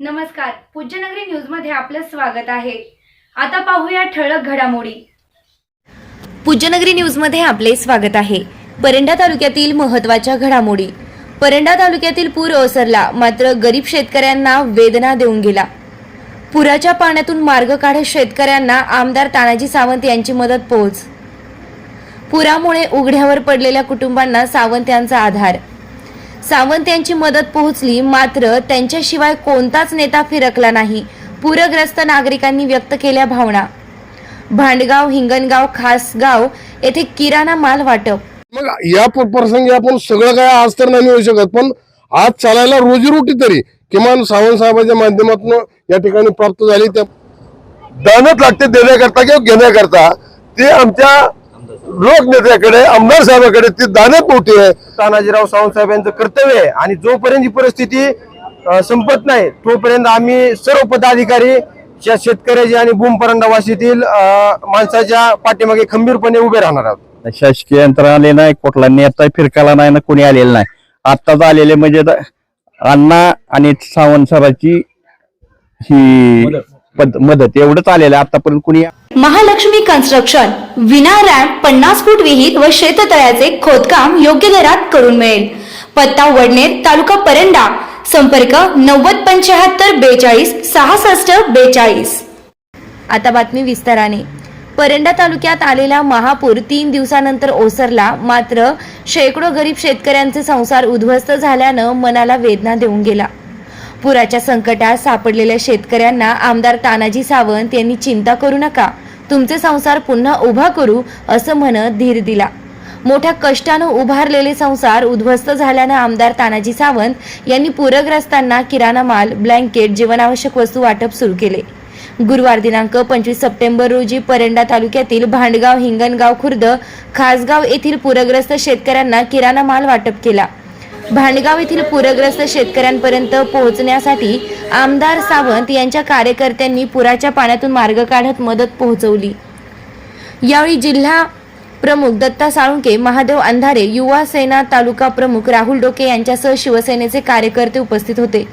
नमस्कार. पूज्यनगरी न्यूजमध्ये आपलं स्वागत आहे. आता पाहूया ठळक घडामोडी. पूज्यनगरी न्यूजमध्ये आपले स्वागत आहे. परंडा तालुक्यातील महत्त्वाच्या घडामोडी. परंडा तालुक्यातील पूर ओसरला मात्र गरीब शेतकऱ्यांना वेदना देऊन गेला. पुराच्या पाण्यातून मार्ग काढत शेतकऱ्यांना आमदार तानाजी सावंत यांची मदत पोहोच. पुरामुळे उघड्यावर पडलेल्या कुटुंबांना सावंत यांचा आधार. सावंत यांची मदत पोहोचली मात्र त्यांच्याशिवाय कोणताच नेता फिरकला नाही. पूरग्रस्त नागरिकांनी व्यक्त केल्या भावना. भांडगाव हिंगणगाव खासगाव येथे किराणा माल वाटप. मग या प्रसंगी आपण सगळं काय आज तर नाही मिळू शकत पण आज चालायला रोजीरोटी तरी किमान सावंत साहेबांच्या माध्यमातून या ठिकाणी प्राप्त झाली त्या दानच लागते देण्याकरता किंवा घेण्याकरता ते आमच्या लोकनेत्याकडे आमदार साहेबाकडे ती दानच मोठी आहे. तानाजीराव सावंत साहेब यांचं कर्तव्य आहे. आणि जोपर्यंत ही परिस्थिती संपत नाही तोपर्यंत आम्ही सर्व पदाधिकारी या शेतकऱ्याची आणि बुमपरंडावासीतील अ, माणसाच्या पाठीमागे खंबीरपणे उभे राहणार आहोत. शासकीय यंत्रणा आले नाही कुठला नेता फिरकाला नाही ना कोणी आलेलं नाही. आत्ताच आलेले म्हणजे अण्णा आणि सावंत सराची ही मदत. एवढंच आलेलं आहे. आतापर्यंत कुणी महालक्ष्मी कन्स्ट्रक्शन विना रॅम्प पन्नास फूट विहीर व शेततळ्याचे खोदकाम योग्य दरात करून मिळेल. पत्ता वडनेर तालुका परंडा. संपर्क नव्वद पंच्याहत्तर बेचाळीस सहासष्ट बेचाळीस. आता बातमी विस्ताराने. परंडा तालुक्यात आलेला महापूर तीन दिवसानंतर ओसरला. मात्र शेकडो गरीब शेतकऱ्यांचे संसार उद्ध्वस्त झाल्यानं मनाला वेदना देऊन गेला. पुराच्या संकटात सापडलेल्या शेतकऱ्यांना आमदार तानाजी सावंत यांनी चिंता करू नका. तुमचे संसार पुन्हा उभा करू असं म्हणत धीर दिला. मोठ्या कष्टानं उभारलेले संसार उद्ध्वस्त झाल्यानं आमदार तानाजी सावंत यांनी पूरग्रस्तांना किराणा माल ब्लँकेट जीवनावश्यक वस्तू वाटप सुरू केले. गुरुवार दिनांक पंचवीस सप्टेंबर रोजी परंडा तालुक्यातील भांडगाव हिंगणगाव खुर्द खासगाव येथील पूरग्रस्त शेतकऱ्यांना किराणा माल वाटप केला. भांडगाव येथील पूरग्रस्त शेतकऱ्यांपर्यंत पोहोचण्यासाठी आमदार सावंत यांच्या कार्यकर्त्यांनी पुराच्या पाण्यातून मार्ग काढत मदत पोहोचवली. यावेळी जिल्हा प्रमुख दत्ता साळुंके महादेव अंधारे युवा सेना तालुका प्रमुख राहुल डोके यांच्यासह शिवसेनेचे कार्यकर्ते उपस्थित होते.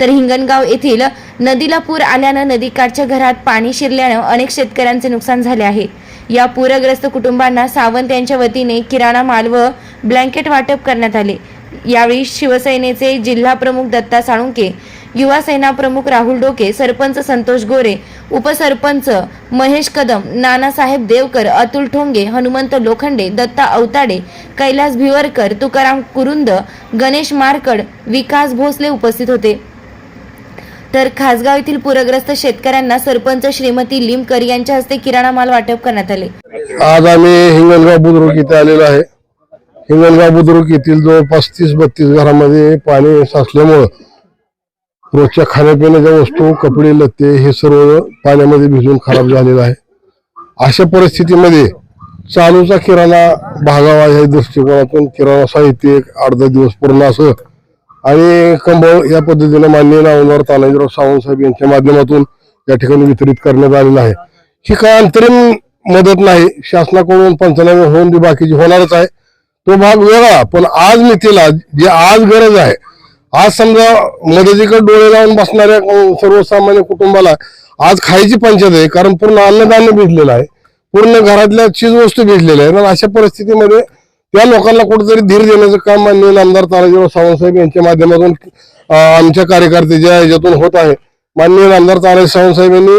तर हिंगणगाव येथील नदीला पूर आल्यानं नदीकाठच्या घरात पाणी शिरल्यानं अनेक शेतकऱ्यांचे नुकसान झाले आहे. या पूरग्रस्त कुटुंबांना सावंत यांच्या वतीने किराणा माल व ब्लँकेट वाटप करण्यात आले. यावेळी शिवसेनेचे जिल्हा प्रमुख दत्ता साळुंके युवा सेना प्रमुख राहुल डोके सरपंच संतोष गोरे उपसरपंच महेश कदम नानासाहेब देवकर अतुल ठोंगे हनुमंत लोखंडे दत्ता अवताडे कैलास भिवरकर तुकाराम कुरुंद गणेश मारकड विकास भोसले उपस्थित होते. तर खासगाव येथील पूरग्रस्त शेतकऱ्यांना सरपंच श्रीमती लिमकर यांच्या हस्ते किराणा माल वाटप करण्यात आले. आज आम्ही हिंगणगाव बुद्रुक इथे आलेलो आहे. हिंगणगाव बुद्रुक येथील जवळपास तीस बत्तीस घरामध्ये पाणी साचल्यामुळं रोजच्या खाण्यापिण्याच्या वस्तू कपडे लत्ते हे सर्व पाण्यामध्ये भिजून खराब झालेलं आहे. अशा परिस्थितीमध्ये चालूचा किराणा भागावा या दृष्टिकोनातून किराणा साहित्य एक अर्धा दिवस पूर्ण असं आणि कंबळ या पद्धतीने मान्य नामदार तानाजीराव सावंत साहेब यांच्या माध्यमातून या ठिकाणी वितरित करण्यात आलेलं आहे. ही काय अंतरिम मदत नाही. शासनाकडून पंचनामे होऊन ती बाकीची होणारच आहे. तो भाग वेगळा पण आज मितीला जे आज गरज आहे. आज समजा मदतीकडे डोळे लावून बसणाऱ्या सर्वसामान्य कुटुंबाला आज खायची पंचायत आहे कारण पूर्ण अन्नधान्य भिजलेलं आहे. पूर्ण घरातल्या चीज वस्तू भिजलेल्या आहेत. आणि अशा परिस्थितीमध्ये त्या लोकांना कुठेतरी धीर देण्याचं काम माननीय आमदार तानाजीराव सावंत साहेब यांच्या माध्यमातून आमच्या आमच्या कार्यकर्त्याच्या याच्यातून होत आहे. माननीय आमदार तानाजी सावंत साहेब यांनी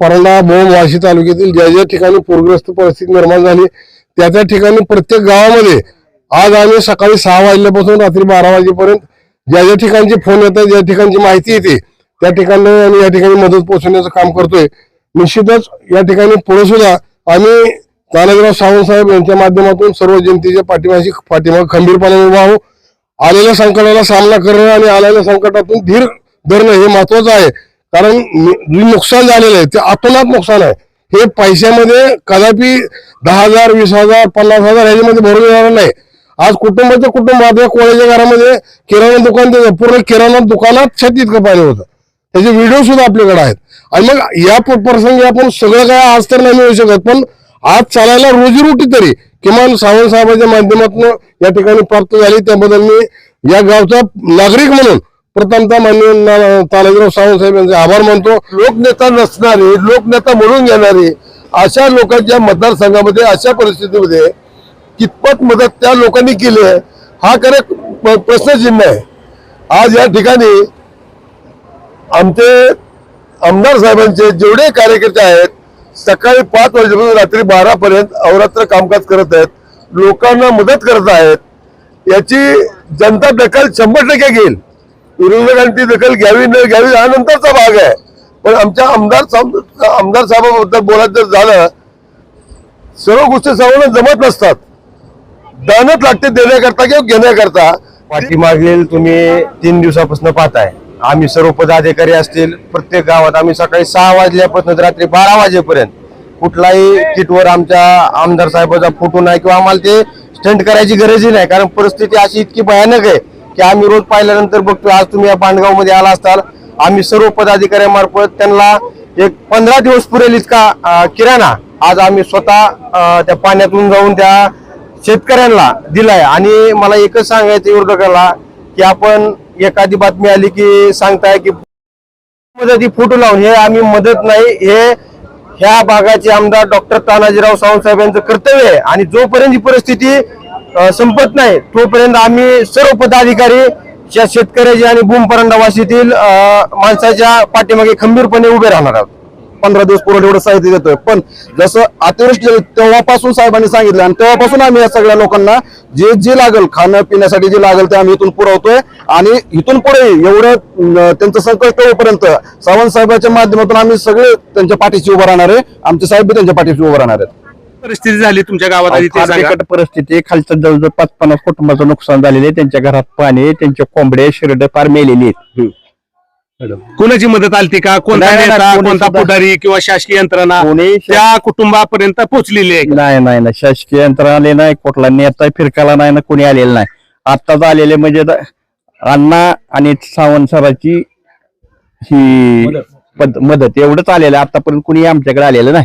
परंडा भोम वाशी तालुक्यातील ज्या ज्या ठिकाणी पूरग्रस्त परिस्थिती निर्माण झाली त्या त्या ठिकाणी प्रत्येक गावामध्ये आज आम्ही सकाळी सहा वाजल्यापासून रात्री बारा वाजेपर्यंत ज्या ज्या ठिकाणचे फोन येतात ज्या ठिकाणची माहिती येते त्या ठिकाणी आम्ही या ठिकाणी मदत पोहोचवण्याचं काम करतोय. निश्चितच या ठिकाणी पुढे सुद्धा आम्ही तानाजीराव सावंत साहेब यांच्या माध्यमातून सर्व जनतेच्या पाठीमाशी पाठीमाग खंबीरपणे उभा आहो आलेल्या संकटाला सामना करणं आणि आलेल्या संकटातून धीर धरणं हे महत्वाचं आहे. कारण जे नुकसान झालेलं आहे ते आतोनात नुकसान आहे. हे पैशामध्ये कदापि दहा हजार वीस हजार पन्नास हजार ह्याच्यामध्ये भरून येणार नाही. आज कुटुंबाचं कुटुंब या कोळ्याच्या घरामध्ये किराणा दुकान ते पूर्ण किराणा दुकानात छत इतकं पाणी होतं. त्याचे व्हिडिओ सुद्धा आपल्याकडे आहेत. आणि मग या प्रसंगी आपण सगळं काय आज तर नाही मिळू शकत पण आज चालायला रोजीरोटी तरी किमान सावंत साहेबांच्या माध्यमातून या ठिकाणी प्राप्त झाली. त्याबद्दल मी या गावचा नागरिक म्हणून प्रथमतः मान्य ना- तानाजीराव सावंत साहेब यांचे आभार मानतो. लोकनेता नसणारे लोकनेता म्हणून घेणारे अशा लोकांच्या मतदारसंघामध्ये अशा परिस्थितीमध्ये कितपत मदत त्या लोकांनी केली आहे हा खरं प्रश्नचिन्ह आहे. आज या ठिकाणी आमचे आमदार साहेबांचे जेवढे कार्यकर्ते आहेत सकाळी पाच वाजेपासून रात्री बारापर्यंत अवरात्र कामकाज करत आहेत लोकांना मदत करत आहेत याची जनता दखल शंभर टक्के घेईल. विरोधकांनी दखल घ्यावी न घ्यावी हा नंतरचा भाग आहे. पण आमच्या आमदार आमदार साहेबाबद्दल बोलायचं जर झालं सर्व गोष्टी सर्वांना जमत नसतात. दानच लागते देण्याकरता किंवा घेण्याकरता. पाठीमागील तुम्ही तीन दिवसापासून पाहताय. आम्ही सर्व पदाधिकारी असतील प्रत्येक गावात आम्ही सकाळी सहा वाजल्यापासून रात्री बारा वाजेपर्यंत कुठलाही किटवर आमच्या आमदार साहेबाचा फोटो नाही किंवा आम्हाला ते स्टंट करायची गरजही नाही कारण परिस्थिती अशी इतकी भयानक आहे. की आम्ही रोज पाहिल्यानंतर बघतो आज तुम्ही या बांधगावमध्ये आला असताल आम्ही सर्व पदाधिकाऱ्यांमार्फत त्यांना एक पंधरा दिवस पुरेल इतका किराणा. आज आम्ही स्वतः त्या पाण्यातून जाऊन त्या शेतकऱ्यांना दिलाय. आणि मला एकच सांगायचं विरोधकाला की आपण एखादी बातमी आली की सांगताय की मदती फोटो लावून हे आम्ही मदत नाही हे ह्या भागाचे आमदार डॉक्टर तानाजीराव सावंत साहेब यांचं कर्तव्य आहे. आणि जोपर्यंत ही परिस्थिती संपत नाही. तोपर्यंत आम्ही सर्व पदाधिकारी या शेतकऱ्याचे आणि भूमपरंडावासीतील माणसाच्या पाठीमागे खंबीरपणे उभे राहणार आहोत. पंधरा दिवस पुरवठा एवढं साहित्य देतोय. पण जसं अतिवृष्टी झाली तेव्हापासून साहेबांनी सांगितलं आणि तेव्हापासून आम्ही या सगळ्या लोकांना जे जे लागल खाणं पिण्यासाठी जे लागेल ते आम्ही इथून पुरवतोय. आणि इथून पुढे एवढं त्यांचं संकट होईपर्यंत सावंत साहेबांच्या माध्यमातून आम्ही सगळे त्यांच्या पाठीशी उभं राहणार आहे. आमचे साहेब बी त्यांच्या पाठीशी उभं राहणार आहेत. परिस्थिती झाली तुमच्या गावात आधी ते फार सांगा. बिकट परिस्थिती आहे. खालचं जवळजवळ पाच पन्नास कुटुंबाचं नुकसान झालेले आहे. त्यांच्या घरात पाणी आहे, त्यांचे कोंबडे शिरड फार मेलेली आहेत. कुणाची मदत आलती का? कोणता नाही, नाही, नेता कोणी कोणता सुद्धा- पुढारी किंवा शासकीय यंत्रणा कोणी त्या कुटुंबापर्यंत पोहोचलेली आहे नाही नाही नाही. शासकीय यंत्रणा आले नाही कुठला नेता फिरकाला नाही ना कोणी आलेलं नाही. आत्ताच आलेले म्हणजे द- अण्णा आणि सावंत सराची ही पद- मदत. एवढंच आलेलं आहे. आतापर्यंत कुणी आमच्याकडे आलेलं नाही.